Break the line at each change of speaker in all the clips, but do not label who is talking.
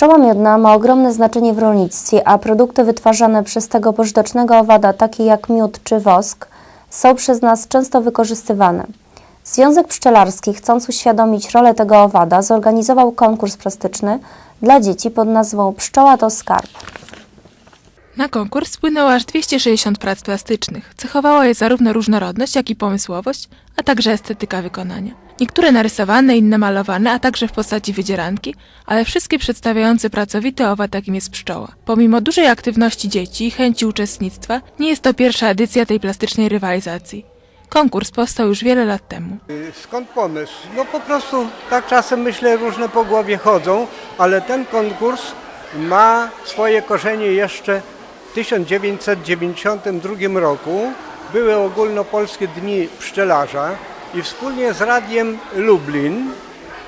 Pszczoła miodna ma ogromne znaczenie w rolnictwie, a produkty wytwarzane przez tego pożytecznego owada, takie jak miód czy wosk, są przez nas często wykorzystywane. Związek Pszczelarski, chcąc uświadomić rolę tego owada, zorganizował konkurs plastyczny dla dzieci pod nazwą Pszczoła to skarb.
Na konkurs spłynęło aż 260 prac plastycznych. Cechowała je zarówno różnorodność, jak i pomysłowość, a także estetyka wykonania. Niektóre narysowane, inne malowane, a także w postaci wydzieranki, ale wszystkie przedstawiające pracowity owad, jakim jest pszczoła. Pomimo dużej aktywności dzieci i chęci uczestnictwa, nie jest to pierwsza edycja tej plastycznej rywalizacji. Konkurs powstał już wiele lat temu.
Skąd pomysł? No po prostu tak czasem myślę różne po głowie chodzą, ale ten konkurs ma swoje korzenie jeszcze w 1992 roku. Były ogólnopolskie dni pszczelarza i wspólnie z Radiem Lublin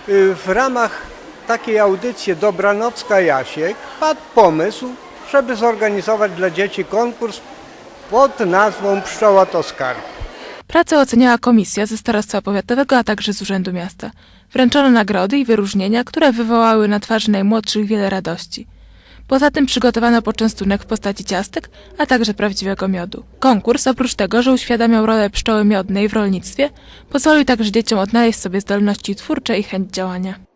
y, w ramach takiej audycji Dobranocka Jasiek padł pomysł, żeby zorganizować dla dzieci konkurs pod nazwą Pszczoła to Skarb.
Pracę oceniała komisja ze Starostwa Powiatowego, a także z Urzędu Miasta. Wręczono nagrody i wyróżnienia, które wywołały na twarzy najmłodszych wiele radości. Poza tym przygotowano poczęstunek w postaci ciastek, a także prawdziwego miodu. Konkurs, oprócz tego, że uświadamiał rolę pszczoły miodnej w rolnictwie, pozwolił także dzieciom odnaleźć sobie zdolności twórcze i chęć działania.